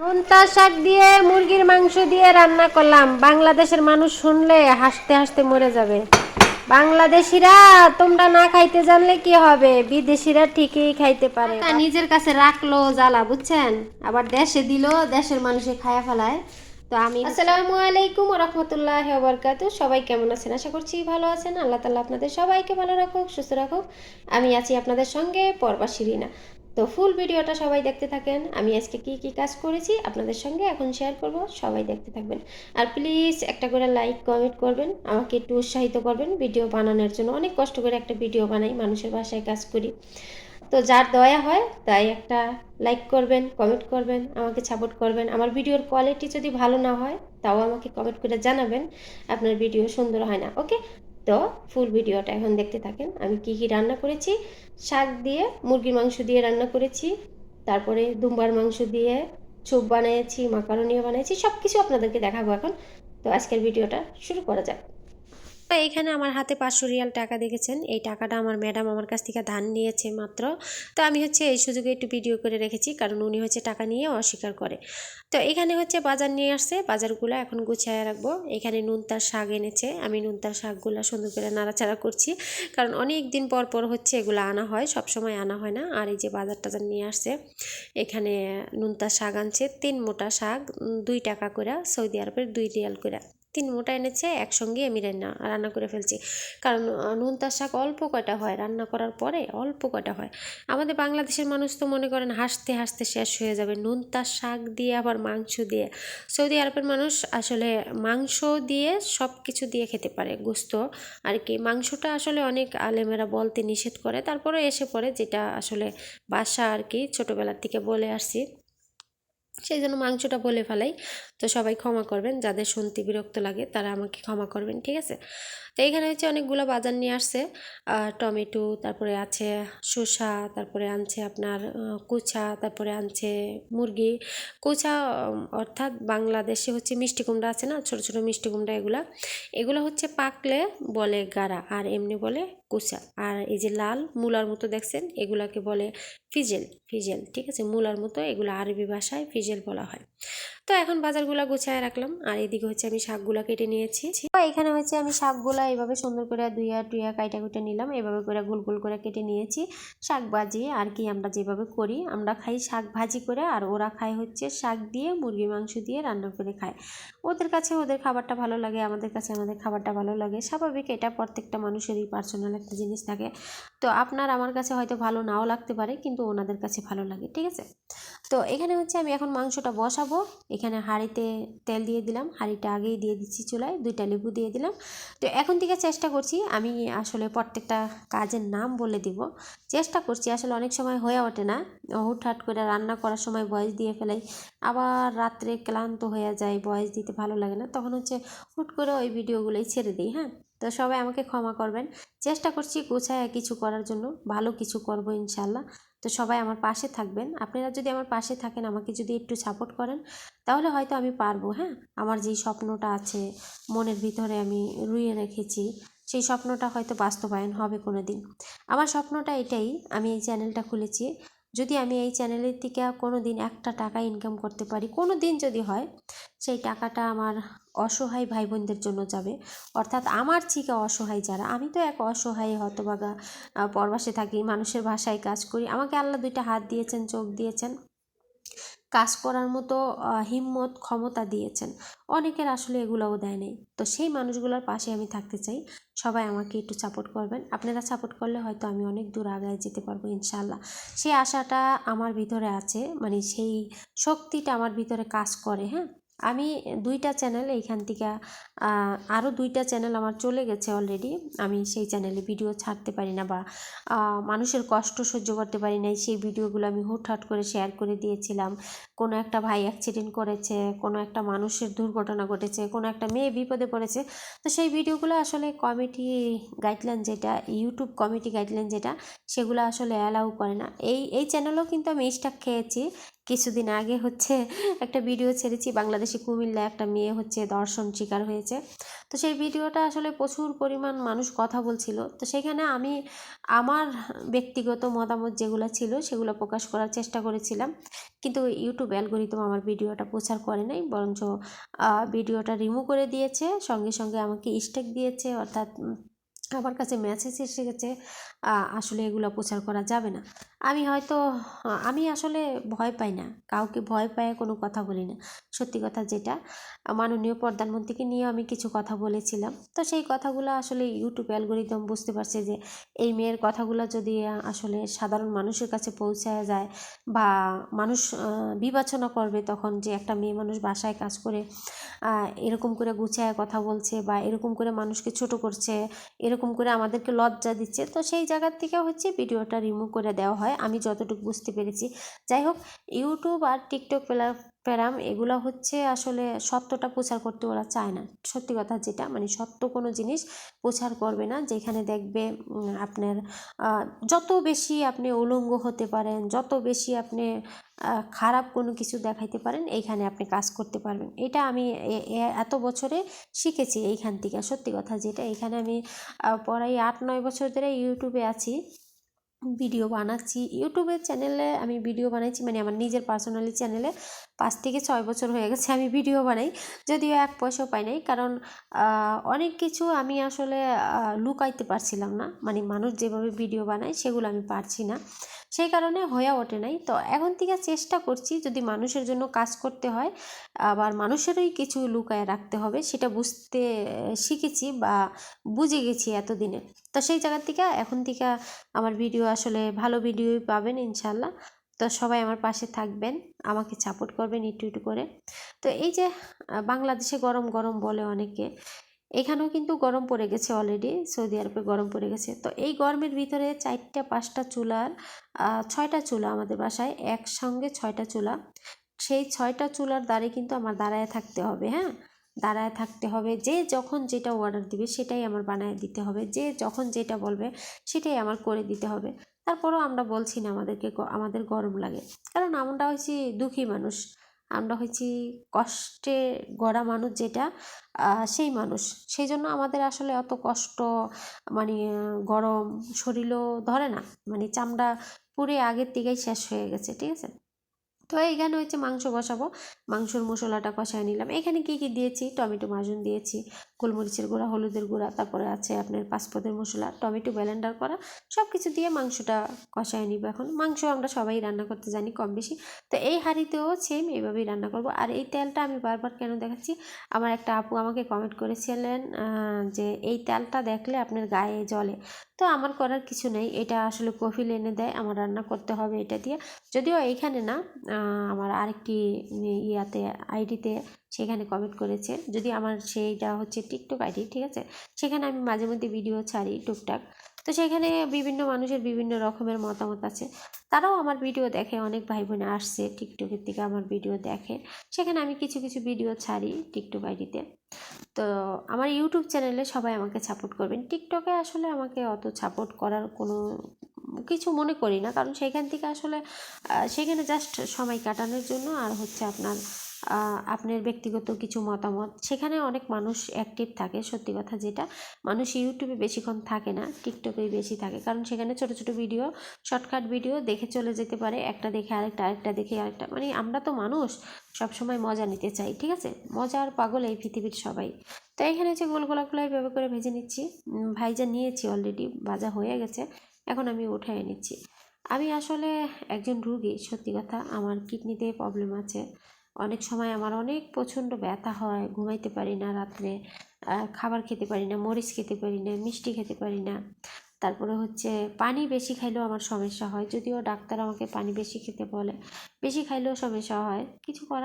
নোনতা শাক দিয়ে মুরগির মাংস দিয়ে রান্না করলাম। বাংলাদেশের মানুষ শুনলে হাসতে হাসতে মরে যাবে। বাংলাদেশিরা তোমরা না খাইতে জানলে কি হবে? বিদেশিরা ঠিকই খাইতে পারে। নিজের কাছে রাখল জ্বালা বুঝছেন? আবার দেশে দিল দেশের মানুষে খায়া ফেলায়। তো আমি আসসালামু আলাইকুম রহমতুল্লাহ বরকাত সবাই কেমন আছেন? আশা করছি ভালো আছেন। আল্লাহ তালা আপনাদের সবাইকে ভালো রাখুক সুস্থ রাখুক। আমি আছি আপনাদের সঙ্গে পর্বা শিরিনা তো ফুল ভিডিওটা সবাই দেখতে থাকেন। আমি আজকে কি কি কাজ করেছি আপনাদের সঙ্গে এখন শেয়ার করব, সবাই দেখতে থাকবেন। আর প্লিজ একটা করে লাইক কমেন্ট করবেন, আমাকে একটু উৎসাহিত করবেন। ভিডিও বানানোর জন্য অনেক কষ্ট করে একটা ভিডিও বানাই, মানুষের বাসায় কাজ করি। তো যার দয়া হয়, তাই একটা লাইক করবেন কমেন্ট করবেন, আমাকে সাপোর্ট করবেন। আমার ভিডিওর কোয়ালিটি যদি ভালো না হয়, তাও আমাকে কমেন্ট করে জানাবেন, আপনার ভিডিও সুন্দর হয় না ওকে তো ফুল ভিডিওটা এখন দেখতে থাকেন। আমি কি কি রান্না করেছি? শাক দিয়ে, মুরগির মাংস দিয়ে রান্না করেছি। তারপরে দুম্বার মাংস দিয়ে চোপ বানিয়েছি, মাকারনিও বানিয়েছি সব কিছু আপনাদেরকে দেখাবো এখন। তো আজকের ভিডিওটা শুরু করা যাক। তো এইখানে আমার হাতে পাঁচশো রিয়াল টাকা দেখেছেন। এই টাকাটা আমার ম্যাডাম আমার কাছ থেকে ধান নিয়েছে মাত্র। তো আমি হচ্ছে এই সুযোগে একটু ভিডিও করে রেখেছি, কারণ উনি হচ্ছে টাকা নিয়ে অস্বীকার করে। তো এখানে হচ্ছে বাজার নিয়ে আসছে, বাজারগুলো এখন গুছিয়ে রাখব। এখানে নুনতার শাক এনেছে, আমি নুনতার শাকগুলো সুন্দর করে নাড়াচাড়া করছি, কারণ অনেক দিন পর পর হচ্ছে এগুলো আনা হয় সব সময় আনা হয় না। আর এই যে বাজার টাজার নিয়ে আসছে, এখানে নুনতার শাক আনছে, তিন মোটা শাক দুই টাকা করে সৌদি আরবের দুই রিয়াল করে তিন মোটা এনেছে একসঙ্গে আমি রান্না রান্না করে ফেলছি। কারণ আহ, নোনতার শাক অল্প কয়টা হয় রান্না করার পরে অল্প কয়টা হয়। আমাদের বাংলাদেশের মানুষ তো মনে করেন হাসতে হাসতে শেষ হয়ে যাবে। নোনতার শাক দিয়ে আবার মাংস দিয়ে। সৌদি আরবের মানুষ আসলে মাংস দিয়ে সব কিছু দিয়ে খেতে পারে গোস্ত। আর কি মাংসটা আসলে অনেক আলেমেরা বলতে নিষেধ করে। তারপরে এসে পড়ে যেটা আসলে বাসা আর কি ছোটোবেলার থেকে বলে আসছি। সেই জন্য মাংসটা বলে ফেলাই। তো সবাই ক্ষমা করবেন, যাদের শুনতে বিরক্ত লাগে তারা আমাকে ক্ষমা করবেন, ঠিক আছে? তো এখানে হচ্ছে অনেকগুলো বাজার নিয়ে আসছে। টমেটো, তারপরে আছে শসা, তারপরে আনছে আপনার কুচা, তারপরে আনছে মুরগি। কুচা অর্থাৎ বাংলাদেশে হচ্ছে মিষ্টি কুমড়া আছে না? ছোট ছোট মিষ্টি কুমড়া এগুলা। এগুলো হচ্ছে পাকলে বলে গাড়া, আর এমনি বলে কুচা আর এই যে লাল মূলার মতো দেখছেন, এগুলাকে বলে ফিজেল ফিজেল, ঠিক আছে? মূলার মতো এগুলো আরবি ভাষায় ফিজেল বলা হয়। তো এখন বাজারগুলো গুছায় রাখলাম। আর এদিকে হচ্ছে আমি শাকগুলো কেটে নিয়েছি। এখানে হচ্ছে আমি শাকগুলো এইভাবে সুন্দর করে দুইয়া টুইয়া কাইটা কুটে নিলাম। এভাবে করে গোল গোল করে কেটে নিয়েছি। শাক ভাজি আর কি আমরা যেভাবে করি, আমরা খাই শাক ভাজি করে আর ওরা খায় হচ্ছে শাক দিয়ে, মুরগির মাংস দিয়ে রান্না করে খায়। ওদের কাছে ওদের খাবারটা ভালো লাগে, আমাদের কাছে আমাদের খাবারটা ভালো লাগে। স্বাভাবিক এটা প্রত্যেকটা মানুষেরই পার্সোনাল একটা জিনিস থাকে। তো আপনার আমার কাছে হয়তো ভালো নাও লাগতে পারে, কিন্তু ওনাদের কাছে ভালো লাগে, ঠিক আছে? তো এখানে হচ্ছে আমি এখন মাংসটা বসাবো। এখানে হাঁড়িতে তেল দিয়ে দিলাম, হাঁড়িটা আগেই দিয়ে দিচ্ছি চুলায়, দুইটা লেবু দিয়ে দিলাম। তো এখন থেকে চেষ্টা করছি, আমি আসলে প্রত্যেকটা কাজের নাম বলে দিব। চেষ্টা করছি, আসলে অনেক সময় হয়ে ওঠে না। হুটহাট করে রান্না করার সময় বয়স দিয়ে ফেলাই, আবার রাত্রে ক্লান্ত হয়ে যায়, বয়স দিতে ভালো লাগে না। তখন হচ্ছে হুট করে ওই ভিডিওগুলোই ছেড়ে দিই হ্যাঁ? তো সবাই আমাকে ক্ষমা করবেন। চেষ্টা করছি গোছায় কিছু করার জন্য। ভালো কিছু করব ইনশাল্লাহ। তো সবাই আমার পাশে থাকবেন। আপনারা যদি আমার পাশে থাকেন, আমাকে যদি একটু সাপোর্ট করেন, তাহলে হয়তো আমি পারব হ্যাঁ? আমার যেই স্বপ্নটা আছে, মনের ভিতরে আমি রুইয়ে রেখেছি, সেই স্বপ্নটা হয়তো বাস্তবায়ন হবে কোনো দিন আমার স্বপ্নটা এটাই, আমি এই চ্যানেলটা খুলেছি। যদি আমি এই চ্যানেলের থেকে কোনো দিন একটা টাকা ইনকাম করতে পারি কোনো দিন যদি হয়, সেই টাকাটা আমার অসহায় ভাই বোনদের জন্য যাবে। অর্থাৎ আমার থেকে অসহায় যারা, আমি তো এক অসহায় হতবাগা পরবাসে থাকি, মানুষের ভাষায় কাজ করি, আমাকে আল্লাহ দুইটা হাত দিয়েছেন, চোখ দিয়েছেন। কাজ করার মতো হিম্মত, ক্ষমতা দিয়েছেন। অনেকের আসলে এগুলোও দেয় নেই। তো সেই মানুষগুলোর পাশে আমি থাকতে চাই। সবাই আমাকে একটু সাপোর্ট করবেন। আপনারা সাপোর্ট করলে হয়তো আমি অনেক দূর আগায় যেতে পারব ইনশাল্লাহ সেই আশাটা আমার ভিতরে আছে। মানে সেই শক্তিটা আমার ভিতরে কাজ করে হ্যাঁ? আমি দুইটা চ্যানেল এইখান থেকে আরও দুইটা চ্যানেল আমার চলে গেছে অলরেডি আমি সেই চ্যানেলে ভিডিও ছাড়তে পারি না বা মানুষের কষ্ট সহ্য করতে পারি না সেই ভিডিওগুলো আমি হুটহাট করে শেয়ার করে দিয়েছিলাম। কোনো একটা ভাই অ্যাক্সিডেন্ট করেছে, কোনো একটা মানুষের দুর্ঘটনা ঘটেছে, কোনো একটা মেয়ে বিপদে পড়েছে। তো সেই ভিডিওগুলো আসলে কমিটি গাইডলাইন যেটা ইউটিউব কমিটি গাইডলাইন যেটা, সেগুলো আসলে অ্যালাউ করে না। এই এই চ্যানেলেও কিন্তু আমি স্টাক খেয়েছি। কিছুদিন আগে হচ্ছে একটা ভিডিও ছেড়েছি, বাংলাদেশি কুমিল্লা একটা মেয়ে হচ্ছে দর্শন শিকার হয়েছে। তো সেই ভিডিওটা আসলে প্রচুর পরিমাণ মানুষ কথা বলছিল। তো সেখানে আমি আমার ব্যক্তিগত মতামত যেগুলো ছিল সেগুলো প্রকাশ করার চেষ্টা করেছিলাম। কিন্তু ইউটিউব অ্যালগোরিদম আমার ভিডিওটা প্রচার করে নাই, বরঞ্চ ভিডিওটা রিমুভ করে দিয়েছে, সঙ্গে সঙ্গে আমাকে স্টেক দিয়েছে, অর্থাৎ আমার কাছে মেসেজ এসে গেছে আসলে এগুলো প্রচার করা যাবে না। আমি হয়তো আমি আসলে ভয় পাই না। কাউকে ভয় পায় কোনো কথা বলি না। সত্যি কথা যেটা, মাননীয় প্রধানমন্ত্রীকে নিয়ে আমি কিছু কথা বলেছিলাম। তো সেই কথাগুলো আসলে ইউটিউব অ্যালগোরিদম বুঝতে পারছে যে, এই মেয়ের কথাগুলো যদি আসলে সাধারণ মানুষের কাছে পৌঁছায় যায় বা মানুষ বিবেচনা করবে তখন যে একটা মেয়ে মানুষ বাসায় কাজ করে এরকম করে গুছায় কথা বলছে বা এরকম করে মানুষকে ছোট করছে, এরকম করে আমাদেরকে লজ্জা দিচ্ছে, তো সেই জায়গার থেকে হচ্ছে ভিডিওটা রিমুভ করে দেওয়া হয়। আমি যতটুকু বুঝতে পেরেছি। যাই হোক ইউটিউব আর টিকটক প্ল্যাটফর্ম এগুলো হচ্ছে আসলে সত্যটা প্রচার করতে ওরা চায় না। সত্যি কথা যেটা মানে সত্য কোনো জিনিস প্রচার করবে না, যেখানে দেখবে আপনার যত বেশি আপনি উলঙ্গ হতে পারেন, যত বেশি আপনি খারাপ কোনো কিছু দেখাইতে পারেন, এইখানে আপনি কাজ করতে পারবেন। এটা আমি এত বছরে শিখেছি এইখান থেকে, সত্যি কথা যেটা। এখানে আমি প্রায় আট নয় বছর ধরে ইউটিউবে আছি। ভিডিও বানাচ্ছি। ইউটিউবের চ্যানেলে আমি ভিডিও বানাইছি মানে আমার নিজের পার্সোনালি চ্যানেলে পাঁচ থেকে ছয় বছর হয়ে গেছে আমি ভিডিও বানাই। যদিও এক পয়সাও পাই নাই, কারণ অনেক কিছু আমি আসলে লুকাইতে পারছিলাম না। মানে মানুষ যেভাবে ভিডিও বানায় সেগুলো আমি পারছি না। সেই কারণে হয়ে ওঠে নাই। তো এখন থেকে চেষ্টা করছি যদি মানুষের জন্য কাজ করতে হয়, আবার মানুষেরই কিছু লুকায় রাখতে হবে সেটা বুঝতে, শিখেছি বা বুঝে গেছি এতদিনে। তো সেই জায়গার থেকে এখন থেকে আমার ভিডিও আসলে ভালো ভিডিওই পাবেন ইনশাল্লাহ তো সবাই আমার পাশে থাকবেন, আমাকে সাপোর্ট করবেন, একটু একটু করে। তো এই যে বাংলাদেশে গরম গরম বলে অনেকে এখানেও কিন্তু গরম পড়ে গেছে অলরেডি সৌদি আরবে গরম পড়ে গেছে। তো এই গরমের ভিতরে চারটা, পাঁচটা চুলার ছয়টা চুলা আমাদের বাসায়, একসঙ্গে ছয়টা চুলা। সেই ছয়টা চুলার দ্বারে কিন্তু আমার দাঁড়ায় থাকতে হবে হ্যাঁ? দাঁড়ায় থাকতে হবে, যে যখন যেটা অর্ডার দিবে সেটাই আমার বানায় দিতে হবে, যে যখন যেটা বলবে সেটাই আমার করে দিতে হবে। তারপরেও আমরা বলছি না আমাদেরকে আমাদের গরম লাগে। কারণ আমরা হচ্ছি দুঃখী মানুষ। আমরা হয়েছি কষ্টে গড়া মানুষ যেটা সেই মানুষ। সেই জন্য আমাদের আসলে অত কষ্ট মানে গরম শরীরও ধরে না। মানে চামড়া পুরে আগের থেকেই শেষ হয়ে গেছে, ঠিক আছে? তো এইখানে হচ্ছে মাংস বসাবো। মাংসর মশলাটা কষায় নিলাম। এখানে কি কি দিয়েছি? টমেটো মাজন দিয়েছি, গোলমরিচের গুঁড়া, হলুদের গুঁড়া, তারপরে আছে আপনার পাঁচপদের মশলা, টমেটো ব্লেন্ডার করা। সব কিছু দিয়ে মাংসটা কষায় নিব এখন। মাংস আমরা সবাই রান্না করতে জানি কম বেশি তো এই হাঁড়িতেও সেম এইভাবেই রান্না করব। আর এই তেলটা আমি বারবার কেন দেখাচ্ছি? আমার একটা আপু আমাকে কমেন্ট করেছিলেন যে এই তেলটা দেখলে আপনার গায়ে জলে তো আমার করার কিছু নেই। এটা আসলে কফিল এনে দেয়। আমার রান্না করতে হবে এটা দিয়ে। যদিও এইখানে না আমার আরেকটি ইয়াতে, আইডিতে সেখানে কমেন্ট করেছে, যদি আমার সেইটা হচ্ছে টিকটক আইডি, ঠিক আছে? সেখানে আমি মাঝে মধ্যে ভিডিও ছাড়ি টুকটাক। তো সেখানে বিভিন্ন মানুষের বিভিন্ন রকমের মতামত আছে। তারাও আমার ভিডিও দেখে, অনেক ভাই বোন আসছে টিকটকের থেকে আমার ভিডিও দেখে। সেখানে আমি কিছু কিছু ভিডিও ছাড়ি টিকটক আইডিতে। তো আমার ইউটিউব চ্যানেলে সবাই আমাকে সাপোর্ট করবেন। টিকটকে আসলে আমাকে অত সাপোর্ট করার কোনো কিছু মনে করি না। কারণ সেখান থেকে আসলে সেখানে জাস্ট সময় কাটানোর জন্য আর হচ্ছে আপনার আপনার ব্যক্তিগত কিছু মতামত। সেখানে অনেক মানুষ অ্যাক্টিভ থাকে, সত্যি কথা যেটা। মানুষ ইউটিউবে বেশিক্ষণ থাকে না টিকটকেই বেশি থাকে। কারণ সেখানে ছোট ছোট ভিডিও শর্টকাট ভিডিও দেখে চলে যেতে পারে। একটা দেখে আরেকটা আরেকটা দেখে আরেকটা। মানে আমরা তো মানুষ, সবসময় মজা নিতে চাই, ঠিক আছে? মজার পাগল এই পৃথিবীর সবাই। তো এখানে যে গোল গোলাগুলো এইভাবে করে ভেজে নিচ্ছি। ভাইজা নিয়েছি অলরেডি ভাজা হয়ে গেছে। এখন আমি উঠাই নিচ্ছি। আমি আসলে একজন রুগী, সত্যি কথা আমার কিডনিতে প্রবলেম আছে। অনেক সময় আমার অনেক প্রচণ্ড ব্যথা হয়, ঘুমাইতে পারি না রাত্রে খাবার খেতে পারি না, মরিচ খেতে পারি না, মিষ্টি খেতে পারি না। তারপরে হচ্ছে পানি বেশি খাইলেও আমার সমস্যা হয়, যদিও ডাক্তার আমাকে পানি বেশি খেতে বলে, বেশি খাইলেও সমস্যা হয়। কিছু করার